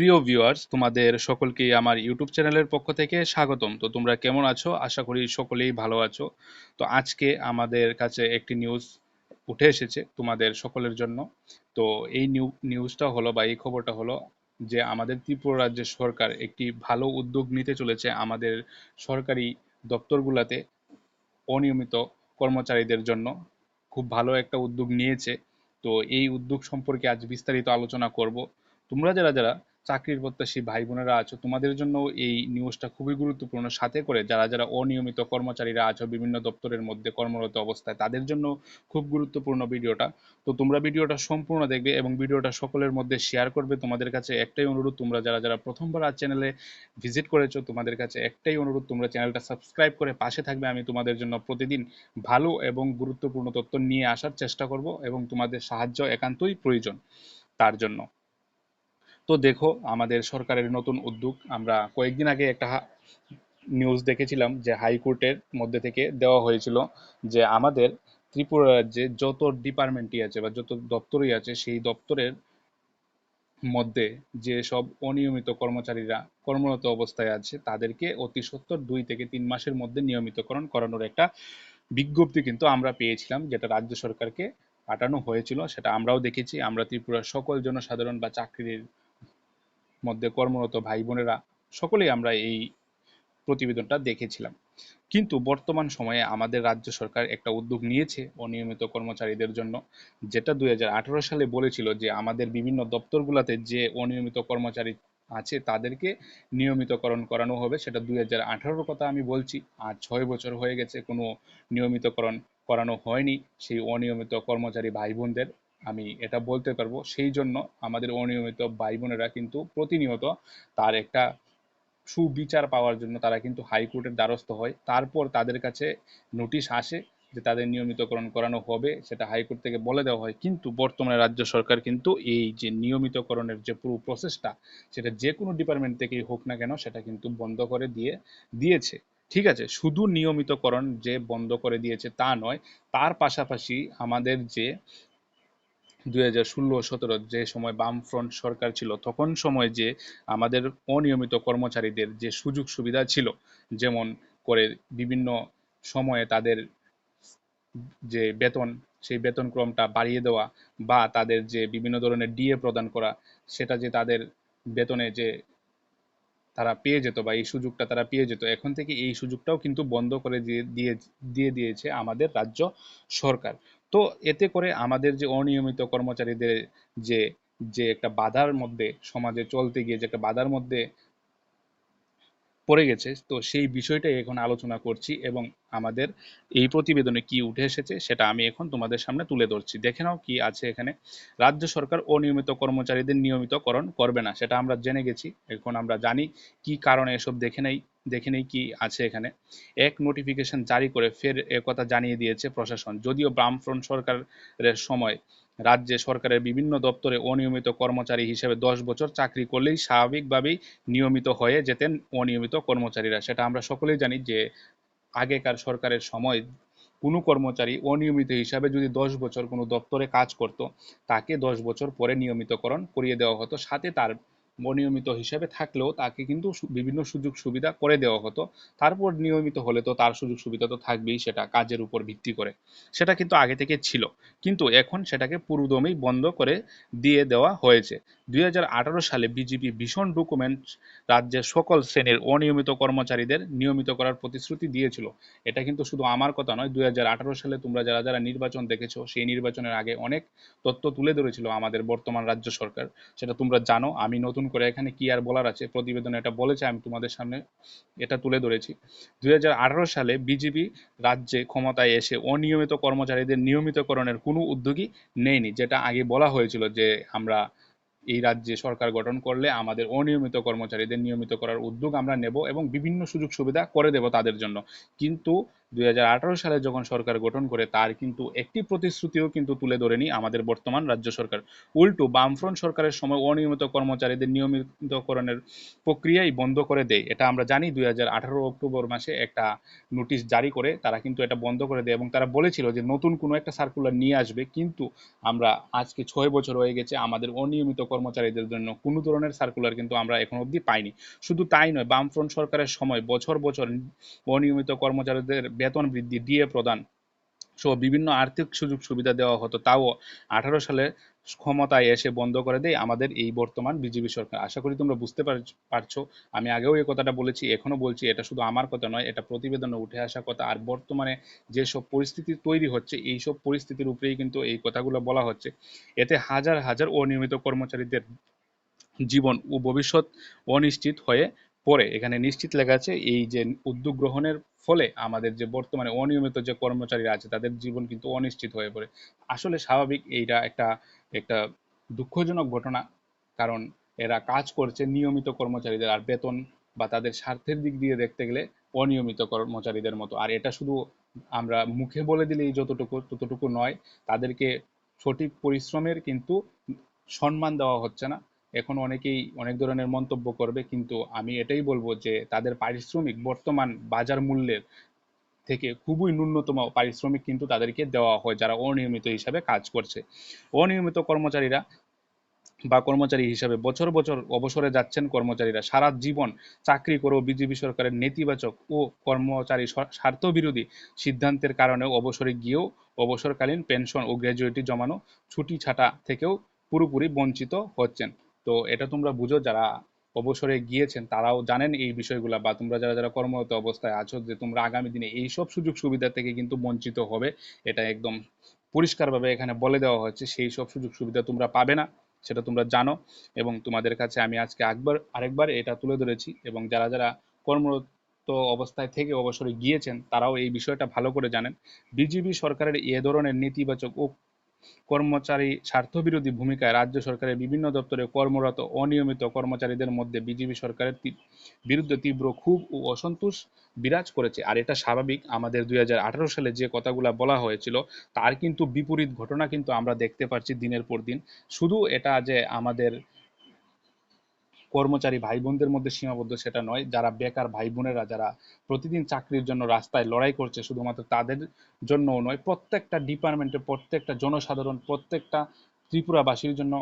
প্রিয় ভিউয়ার্স তোমাদের সকলকেই আমার ইউটিউব চ্যানেলের পক্ষ থেকে স্বাগতম। তো তোমরা কেমন আছো? আশা করি সকলেই ভালো আছো। তো আজকে আমাদের কাছে একটি নিউজ উঠে এসেছে তোমাদের সকলের জন্য। তো এই নিউ নিউজটা হলো বা এই খবরটা হলো যে আমাদের ত্রিপুরা রাজ্যের সরকার একটি ভালো উদ্যোগ নিতে চলেছে আমাদের সরকারি দপ্তরগুলোতে অনিয়মিত কর্মচারীদের জন্য। খুব ভালো একটা উদ্যোগ নিয়েছে। তো এই উদ্যোগ সম্পর্কে আজ বিস্তারিত আলোচনা করব। তোমরা যারা যারা চাকরির প্রত্যাশী ভাই বোনেরা আছো, তোমাদের জন্য এই নিউজটা খুবই গুরুত্বপূর্ণ। সাথে করে যারা যারা অনিয়মিত কর্মচারীরা আছো, বিভিন্ন দপ্তরের মধ্যে কর্মরত অবস্থায়, তাদের জন্য খুব গুরুত্বপূর্ণ ভিডিওটা। তো তোমরা ভিডিওটা সম্পূর্ণ দেখবে এবং ভিডিওটা সকলের মধ্যে শেয়ার করবে। তোমাদের কাছে একটাই অনুরোধ, তোমরা যারা যারা প্রথমবার আর চ্যানেলে ভিজিট করেছ, তোমাদের কাছে একটাই অনুরোধ, তোমরা চ্যানেলটা সাবস্ক্রাইব করে পাশে থাকবে। আমি তোমাদের জন্য প্রতিদিন ভালো এবং গুরুত্বপূর্ণ তথ্য নিয়ে আসার চেষ্টা করব এবং তোমাদের সাহায্য একান্তই প্রয়োজন তার জন্য। তো দেখো, আমাদের সরকারের নতুন উদ্যোগ। আমরা কয়েকদিন আগে একটা নিউজ দেখেছিলাম যে হাইকোর্টের মধ্যে থেকে দেওয়া হয়েছিল যে আমাদের ত্রিপুরা রাজ্যে যত ডিপার্টমেন্টই আছে বা যত দপ্তরই আছে, সেই দপ্তরের মধ্যে যে সব অনিয়মিত কর্মচারীরা কর্মরত অবস্থায় আছে, তাদেরকে অতি সত্তর দুই থেকে তিন মাসের মধ্যে নিয়মিতকরণ করানোর একটা বিজ্ঞপ্তি কিন্তু আমরা পেয়েছিলাম, যেটা রাজ্য সরকারকে পাঠানো হয়েছিল। সেটা আমরাও দেখেছি। আমরা ত্রিপুরার সকল জনসাধারণ বা চাকরির মধ্যে কর্মরত ভাই বোনেরা সকলেই আমরা এই প্রতিবেদনটা দেখেছিলাম। কিন্তু বর্তমান সময়ে আমাদের রাজ্য সরকার একটা উদ্যোগ নিয়েছে অনিয়মিত কর্মচারীদের জন্য, যেটা দুই হাজার আঠারো সালে বলেছিল যে আমাদের বিভিন্ন দপ্তরগুলোতে যে অনিয়মিত কর্মচারী আছে তাদেরকে নিয়মিতকরণ করানো হবে, সেটা দুই হাজার কথা আমি বলছি। আর ছয় বছর হয়ে গেছে কোনো নিয়মিতকরণ করানো হয়নি। সেই অনিয়মিত কর্মচারী ভাই বোনদের আমি এটা বলতে পারব। সেই জন্য আমাদের অনিয়মিত ভাই বোনেরা কিন্তু প্রতিনিয়ত তার একটা সুবিচার পাওয়ার জন্য তারা কিন্তু হাইকোর্টের দ্বারস্থ হয়। তারপর তাদের কাছে নোটিশ আসে যে তাদের নিয়মিতকরণ করানো হবে, সেটা হাইকোর্ট থেকে বলে দেওয়া হয়। কিন্তু বর্তমানে রাজ্য সরকার কিন্তু এই যে নিয়মিতকরণের যে পুরো প্রসেসটা, সেটা যে কোনো ডিপার্টমেন্ট থেকেই হোক না কেন সেটা কিন্তু বন্ধ করে দিয়ে, দিয়েছে। ঠিক আছে? শুধু নিয়মিতকরণ যে বন্ধ করে দিয়েছে তা নয়, তার পাশাপাশি আমাদের যে দুই হাজার যে সময় বামফ্রন্ট সরকার ছিল, তখন সময় যে আমাদের অনিয়মিত কর্মচারীদের যে সুযোগ সুবিধা ছিল, যেমন করে বিভিন্ন সময়ে তাদের যে বেতন, সেই বেতন ক্রমটা বাড়িয়ে দেওয়া বা তাদের যে বিভিন্ন ধরনের ডিএ প্রদান করা, সেটা যে তাদের বেতনে যে তারা পেয়ে যেত বা এই সুযোগটা তারা পেয়ে যেত, এখন থেকে এই সুযোগটাও কিন্তু বন্ধ করে দিয়ে দিয়ে দিয়েছে আমাদের রাজ্য সরকার। তো এতে করে আমাদের যে অনিয়মিত কর্মচারীদের যে যে একটা বাধার মধ্যে সমাজে চলতে গিয়ে যে একটা বাধার মধ্যে পড়ে গেছে। তো সেই বিষয়টাই এখন আলোচনা করছি এবং আমাদের এই প্রতিবেদনে কি উঠে এসেছে সেটা আমি এখন তোমাদের সামনে তুলে ধরছি। দেখে নাও কি আছে এখানে। রাজ্য সরকার অনিয়মিত কর্মচারীদের নিয়মিতকরণ করবে না, সেটা আমরা জেনে গেছি। এখন আমরা জানি কি কারণে এসব দেখে নেই দেখে নেই কি আছে এখানে। এক নোটিফিকেশন জারি করে ফের একথা জানিয়ে দিয়েছে প্রশাসন। যদিও বামফ্রন্ট সরকারের সময় রাজ্যে সরকারের বিভিন্ন দপ্তরে অনিয়মিত কর্মচারী হিসেবে দশ বছর চাকরি করলেই স্বাভাবিকভাবেই নিয়মিত হয়ে যেতেন অনিয়মিত কর্মচারীরা। সেটা আমরা সকলেই জানি যে আগেকার সরকারের সময় কোনো কর্মচারী অনিয়মিত হিসাবে যদি দশ বছর কোনো দপ্তরে কাজ করত, তাকে দশ বছর পরে নিয়মিতকরণ করিয়ে দেওয়া হতো। সাথে তার অনিয়মিত হিসেবে থাকলেও তাকে কিন্তু বিভিন্ন সুযোগ সুবিধা করে দেওয়া হতো। তারপর নিয়মিত হলে তো তার সুযোগ সুবিধা তো থাকবেই, সেটা কাজের উপর ভিত্তি করে। সেটা কিন্তু আগে থেকে ছিল। কিন্তু এখন সেটাকে পুরোদমেই বন্ধ করে দিয়ে দেওয়া হয়েছে। দুই হাজার আঠারো সালে বিজেপি ভীষণ ডকুমেন্ট রাজ্যের সকল শ্রেণির অনিয়মিত কর্মচারীদের নিয়মিত করার প্রতিশ্রুতি দিয়েছিল। এটা কিন্তু শুধু আমার কথা নয়, দুই সালে তোমরা যারা যারা নির্বাচন দেখেছ, সেই নির্বাচনের আগে অনেক তথ্য তুলে ধরেছিল আমাদের বর্তমান রাজ্য সরকার। সেটা তোমরা জানো, আমি নতুন করে এখানে কি আর বলার আছে? প্রতিবেদনে এটা বলেছে, আমি তোমাদের সামনে এটা তুলে ধরেছি। দুই সালে বিজেপি রাজ্যে ক্ষমতায় এসে অনিয়মিত কর্মচারীদের নিয়মিতকরণের কোনো উদ্যোগই নেয়নি, যেটা আগে বলা হয়েছিল যে আমরা এই রাজ্যে সরকার গঠন করলে আমাদের অনিয়মিত কর্মচারীদের নিয়মিত করার উদ্যোগ আমরা নেব এবং বিভিন্ন সুযোগ সুবিধা করে দেব তাদের জন্য। কিন্তু দুই হাজার আঠারো সালে যখন সরকার গঠন করে, তার কিন্তু একটি প্রতিশ্রুতিও কিন্তু তুলে ধরেনি আমাদের বর্তমান রাজ্য সরকার। উল্টো, বামফ্রন্ট সরকারের সময় অনিয়মিত কর্মচারীদের নিয়মিতকরণের প্রক্রিয়াই বন্ধ করে দেয়। এটা আমরা জানি, দুই হাজার আঠারো অক্টোবর মাসে একটা নোটিশ জারি করে তারা কিন্তু এটা বন্ধ করে দেয় এবং তারা বলেছিল যে নতুন কোনো একটা সার্কুলার নিয়ে আসবে, কিন্তু আমরা আজকে ছয় বছর হয়ে গেছে, আমাদের অনিয়মিত কর্মচারীদের জন্য কোনো ধরনের সার্কুলার কিন্তু আমরা এখন অবধি পাইনি। শুধু তাই নয়, বামফ্রন্ট সরকারের সময় বছর বছর অনিয়মিত কর্মচারীদের বেতন বৃদ্ধি ডিএ প্রদান সহ বিভিন্ন আর্থিক সুযোগ সুবিধা দেওয়া হতো, তাও আঠারো সালে ক্ষমতায় এসে বন্ধ করে দেয় আমাদের এই বর্তমান বিজেপি সরকার। আশা করি তোমরা বুঝতে পারছ। আমি আগেও এই কথাটা বলেছি, এখনও বলছি, এটা শুধু আমার কথা নয়, এটা প্রতিবেদনে উঠে আসা কথা। আর বর্তমানে যেসব পরিস্থিতি তৈরি হচ্ছে, এই সব পরিস্থিতির উপরেই কিন্তু এই কথাগুলো বলা হচ্ছে। এতে হাজার হাজার অনিয়মিত কর্মচারীদের জীবন ও ভবিষ্যৎ অনিশ্চিত হয়ে পরে এখানে নিশ্চিত লেখা আছে, এই যে উদ্যোগ গ্রহণের ফলে আমাদের যে বর্তমানে অনিয়মিত যে কর্মচারীরা আছে, তাদের জীবন কিন্তু অনিশ্চিত হয়ে পড়ে। আসলে স্বাভাবিক এইটা একটা একটা দুঃখজনক ঘটনা, কারণ এরা কাজ করছে নিয়মিত কর্মচারীদের, আর বেতন বা তাদের স্বার্থের দিক দিয়ে দেখতে গেলে অনিয়মিত কর্মচারীদের মতো। আর এটা শুধু আমরা মুখে বলে দিলেই যতটুকু, ততটুকু নয়, তাদেরকে সঠিক পরিশ্রমের কিন্তু সম্মান দেওয়া হচ্ছে না। এখন অনেকেই অনেক ধরনের মন্তব্য করবে, কিন্তু আমি এটাই বলব যে তাদের পারিশ্রমিক বর্তমান বাজার মূল্যের থেকে খুবই ন্যূনতম পারিশ্রমিক কিন্তু তাদেরকে দেওয়া হয়, যারা অনিয়মিত হিসাবে কাজ করছে। অনিয়মিত কর্মচারীরা বা কর্মচারী হিসাবে বছর বছর অবসরে যাচ্ছেন কর্মচারীরা, সারা জীবন চাকরি করেও বিজেপি সরকারের নেতিবাচক ও কর্মচারী স্বার্থবিরোধী সিদ্ধান্তের কারণে অবসরে গিয়েও অবসরকালীন পেনশন ও গ্র্যাজুয়েটি জমানো ছুটি ছাটা থেকেও পুরোপুরি বঞ্চিত হচ্ছেন। তো এটা তোমরা বুঝো, যারা অবসরে গিয়েছেন তারাও জানেন এই বিষয়গুলো বা তোমরা যারা যারা কর্মরত অবস্থায় আছো যে তোমরা আগামী দিনে এই সব সুযোগ সুবিধা থেকে কিন্তু বঞ্চিত হবে। এটা একদম পরিষ্কারভাবে এখানে বলে দেওয়া হচ্ছে সেই সব সুযোগ সুবিধা তোমরা পাবে না, সেটা তোমরা জানো। এবং তোমাদের কাছে আমি আজকে একবার আরেকবার এটা তুলে ধরেছি এবং যারা যারা কর্মরত অবস্থায় থেকে অবসরে গিয়েছেন তারাও এই বিষয়টা ভালো করে জানেন। বিজেপি সরকারের এ ধরনের নেতিবাচক ও কর্মচারী স্বার্থবিরোধী ভূমিকায় রাজ্য সরকারের বিভিন্ন দপ্তরে কর্মরত অনিয়মিত কর্মচারীদের মধ্যে বিজেপি সরকারের বিরুদ্ধে তীব্র ক্ষোভ ও অসন্তোষ বিরাজ করেছে। আর এটা স্বাভাবিক, আমাদের দুই হাজার আঠারো সালে যে কথাগুলো বলা হয়েছিল, তার কিন্তু বিপরীত ঘটনা কিন্তু আমরা দেখতে পাচ্ছি দিনের পর দিন। শুধু এটা যে আমাদের কর্মচারী ভাই বোনদের মধ্যে সীমাবদ্ধ সেটা নয়। যারা বেকার ভাই বোনেরা যারা প্রতিদিন চাকরির জন্য রাস্তায় লড়াই করছে, শুধুমাত্র তাদের জন্যও নয়, প্রত্যেকটা ডিপার্টমেন্টে প্রত্যেকটা জনসাধারণ, প্রত্যেকটা ত্রিপুরাবাসীর জন্য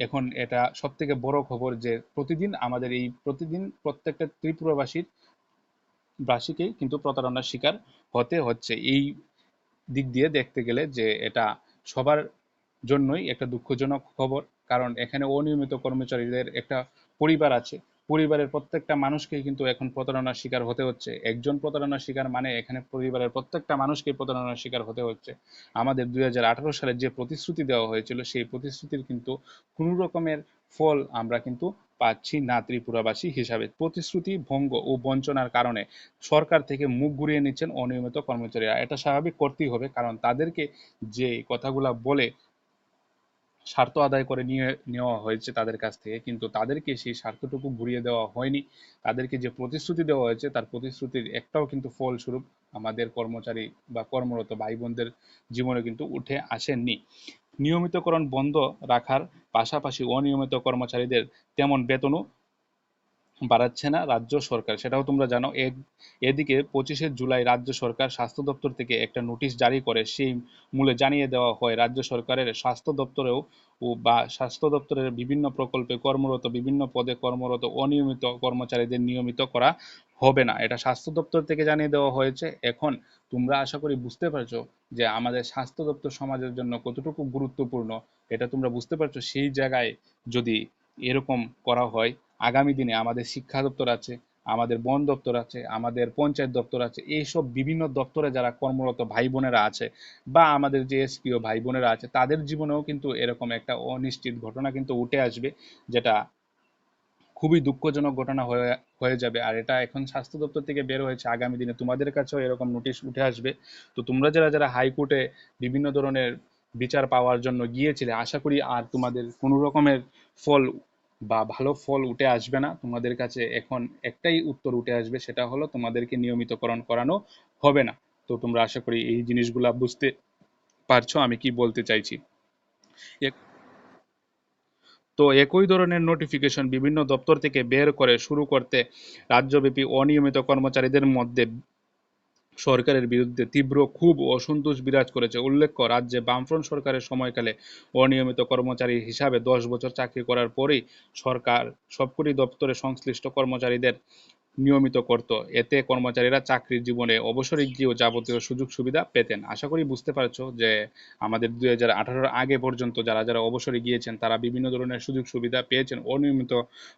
এখন এটা সব থেকে বড় খবর যে প্রতিদিন আমাদের এই প্রতিদিন প্রত্যেকটা ত্রিপুরাবাসীর বাসীকেই কিন্তু প্রতারণার শিকার হতে হচ্ছে। এই দিক দিয়ে দেখতে গেলে যে এটা সবার জন্যই একটা দুঃখজনক খবর। কারণ এখানে অনিয়মিত কর্মচারীদের একটা পরিবার আছে। পরিবারের প্রত্যেকটা মানুষকেই কিন্তু এখন প্রতারণার শিকার হতে হচ্ছে। একজন প্রতারণার শিকার মানে এখানে পরিবারের প্রত্যেকটা মানুষকে প্রতারণার শিকার হতে হচ্ছে। আমাদের দুই সালে যে প্রতিশ্রুতি দেওয়া হয়েছিল, সেই প্রতিশ্রুতির কিন্তু কোনো রকমের ফল আমরা কিন্তু পাচ্ছি না ত্রিপুরাবাসী হিসাবে। প্রতিশ্রুতি ভঙ্গ ও বঞ্চনার কারণে সরকার থেকে মুখ ঘুরিয়ে নিচ্ছেন অনিয়মিত কর্মচারীরা। এটা স্বাভাবিক করতেই হবে, কারণ তাদেরকে যে কথাগুলা বলে স্বার্থ আদায় করে নিয়ে, নেওয়া হয়েছে তাদের কাছ থেকে। কিন্তু তাদেরকে সেই স্বার্থটুকু ঘুরিয়ে দেওয়া হয়নি। তাদেরকে যে প্রতিশ্রুতি দেওয়া হয়েছে, তার প্রতিশ্রুতির একটাও কিন্তু ফলস্বরূপ আমাদের কর্মচারী বা কর্মরত ভাই বোনদের জীবনে কিন্তু উঠে আসেননি। নিয়মিতকরণ বন্ধ রাখার পাশাপাশি অনিয়মিত কর্মচারীদের তেমন বেতনও বাড়াচ্ছে না রাজ্য সরকার, সেটাও তোমরা জানো। এদিকে পঁচিশে জুলাই রাজ্য সরকার স্বাস্থ্য দপ্তর থেকে একটা নোটিশ জারি করে, সেই মূলে জানিয়ে দেওয়া হয় রাজ্য সরকারের স্বাস্থ্য দপ্তরেও বা স্বাস্থ্য দপ্তরের বিভিন্ন প্রকল্পে কর্মরত, বিভিন্ন পদে কর্মরত, অনিয়মিত কর্মচারীদের নিয়মিত করা হবে না। এটা স্বাস্থ্য দপ্তর থেকে জানিয়ে দেওয়া হয়েছে। এখন তোমরা আশা করি বুঝতে পারছ যে আমাদের স্বাস্থ্য দপ্তর সমাজের জন্য কতটুকু গুরুত্বপূর্ণ, এটা তোমরা বুঝতে পারছ। সেই জায়গায় যদি এরকম করা হয়। আগামী দিনে আমাদের শিক্ষা দপ্তর আছে, আমাদের বন দপ্তর আছে, আমাদের পঞ্চায়েত দপ্তর আছে, এইসব বিভিন্ন দপ্তরে যারা কর্মরত ভাই বোনেরা আছে বা আমাদের যে এসপিও ভাই বোনেরা আছে, তাদের জীবনেও কিন্তু এরকম একটা অনিশ্চিত ঘটনা কিন্তু উঠে আসবে, যেটা খুবই দুঃখজনক ঘটনা হয়ে হয়ে যাবে। আর এটা এখন স্বাস্থ্য দপ্তর থেকে বের হয়েছে, আগামী দিনে তোমাদের কাছেও এরকম নোটিশ উঠে আসবে। তো তোমরা যারা যারা হাইকোর্টে বিভিন্ন ধরনের বিচার পাওয়ার জন্য গিয়েছিলে। আশা করি আর তোমাদের কোনো রকমের ফল বা ভালো ফল উঠে আসবে না। তোমাদের কাছে এখন একটাই উত্তর উঠে আসবে, সেটা হলো তোমাদেরকে নিয়মিতকরণ করানো হবে না। তো তোমরা আশা করি এই জিনিসগুলা বুঝতে পারছ আমি কি বলতে চাইছি। তো একই ধরনের নোটিফিকেশন বিভিন্ন দপ্তর থেকে বের করে শুরু করতে রাজ্যব্যাপী অনিয়মিত কর্মচারীদের মধ্যে সরকারের বিরুদ্ধে তীব্র ক্ষোভ ও অসন্তোষ বিরাজ করেছে। উল্লেখ্য, রাজ্যে বামফ্রন্ট সরকারের সময়কালে অনিয়মিত কর্মচারী হিসাবে দশ বছর চাকরি করার পরেই সরকার সবকটি দপ্তরে সংশ্লিষ্ট কর্মচারীদের নিয়মিত করত। এতে কর্মচারীরা চাকরির জীবনে অবসরে গিয়েও যাবতীয় সুযোগ সুবিধা পেতেন। আশা করি বুঝতে পারছ যে আমাদের দুই হাজার আগে পর্যন্ত যারা যারা অবসরে গিয়েছেন, তারা বিভিন্ন ধরনের সুযোগ সুবিধা পেয়েছেন। অনিয়মিত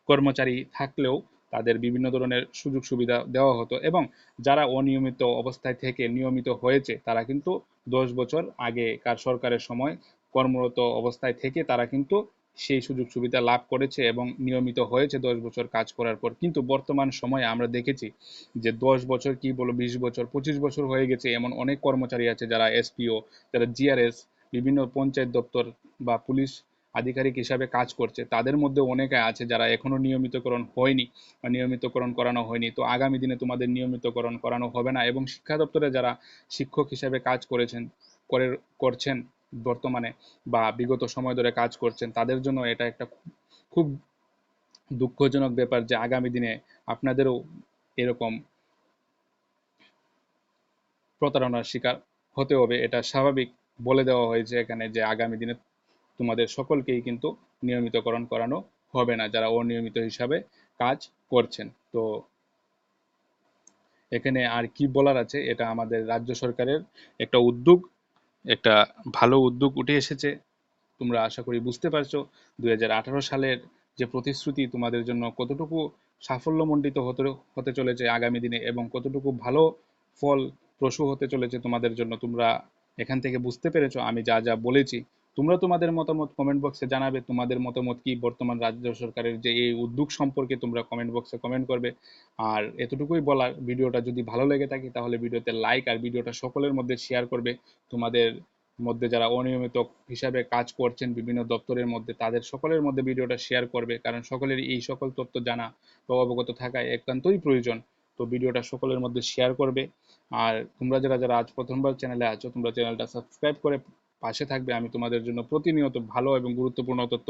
কর্মচারী থাকলেও তাদের বিভিন্ন ধরনের সুযোগ সুবিধা দেওয়া হতো এবং যারা অনিয়মিত অবস্থায় থেকে নিয়মিত হয়েছে, তারা কিন্তু দশ বছর আগেকার সরকারের সময় কর্মরত অবস্থায় থেকে তারা কিন্তু সেই সুযোগ সুবিধা লাভ করেছে এবং নিয়মিত হয়েছে দশ বছর কাজ করার পর। কিন্তু বর্তমান সময়ে আমরা দেখেছি যে দশ বছর কি বলো, বিশ বছর, পঁচিশ বছর হয়ে গেছে এমন অনেক কর্মচারী আছে যারা এসপিও, যারা জিআরএস, বিভিন্ন পঞ্চায়েত দপ্তর বা পুলিশ আধিকারিক হিসাবে কাজ করছে। তাদের মধ্যে অনেকে আছে যারা এখনও নিয়মিতকরণ হয়নি বা নিয়মিতকরণ করানো হয়নি। তো আগামী দিনে তোমাদের নিয়মিতকরণ করানো হবে না এবং শিক্ষা দপ্তরে যারা শিক্ষক হিসাবে কাজ করেছেন, করে, করছেন বর্তমানে বা বিগত সময় ধরে কাজ করছেন, তাদের জন্য এটা একটা খুব- খুব দুঃখজনক ব্যাপার যে আগামী দিনে আপনাদেরও এরকম প্রতারণার শিকার হতে হবে। এটা স্বাভাবিক বলে দেওয়া হয়েছে এখানে যে আগামী দিনে তোমাদের সকলকেই কিন্তু নিয়মিতকরণ করানো হবে না যারা অনিয়মিত হিসাবে কাজ করছেন। তো এখানে আর কি বলার আছে? এটা আমাদের রাজ্য সরকারের একটা উদ্যোগ, একটা ভালো উদ্যোগ উঠে এসেছে। তোমরা আশা করি বুঝতে পারছ, দুই হাজার আঠারো সালের যে প্রতিশ্রুতি তোমাদের জন্য কতটুকু সাফল্যমণ্ডিত হতে হতে চলেছে আগামী দিনে এবং কতটুকু ভালো ফল প্রসূ হতে চলেছে তোমাদের জন্য তোমরা এখান থেকে বুঝতে পেরেছ। আমি যা যা বলেছি তোমরা তোমাদের মতামত কমেন্ট বক্সে জানাবে, তোমাদের মতামত কি বর্তমান রাজ্য সরকারের যে এই উদ্যোগ সম্পর্কে তোমরা কমেন্ট বক্সে কমেন্ট করবে। আর এতটুকুই বলার, ভিডিওটা যদি ভালো লেগে থাকে তাহলে ভিডিওতে লাইক আর ভিডিওটা সকলের মধ্যে শেয়ার করবে। তোমাদের মধ্যে যারা অনিয়মিত হিসাবে কাজ করছেন বিভিন্ন দপ্তরের মধ্যে, তাদের সকলের মধ্যে ভিডিওটা শেয়ার করবে। কারণ সকলের এই সকল তথ্য জানা বা অবগত থাকা একান্তই প্রয়োজন। তো ভিডিওটা সকলের মধ্যে শেয়ার করবে। আর তোমরা যারা যারা আজ প্রথমবার চ্যানেলে আছো, তোমরা চ্যানেলটা সাবস্ক্রাইব করে পাশে থাকবে। আমি তোমাদের জন্য প্রতিনিয়ত ভালো এবং গুরুত্বপূর্ণ তথ্য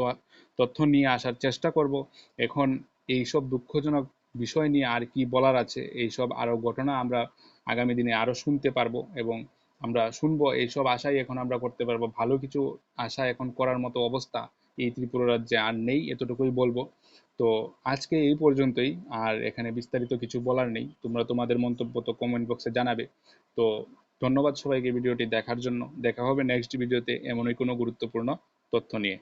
তথ্য নিয়ে আসার চেষ্টা করব। এখন এইসব দুঃখজনক বিষয় নিয়ে আর কি বলার আছে, এইসব আরও ঘটনা আমরা আগামী দিনে আরও শুনতে পারব এবং আমরা শুনব। এইসব আশাই এখন আমরা করতে পারব। ভালো কিছু আশা এখন করার মতো অবস্থা এই ত্রিপুরা রাজ্যে আর নেই, এতটুকুই বলব। তো আজকে এই পর্যন্তই। আর এখানে বিস্তারিত কিছু বলার নেই। তোমরা তোমাদের মন্তব্য তো কমেন্ট বক্সে জানাবে। তো ধন্যবাদ সবাইকে ভিডিওটি দেখার জন্য। দেখা হবে নেক্সট ভিডিওতে এমনই কোনো গুরুত্বপূর্ণ তথ্য নিয়ে।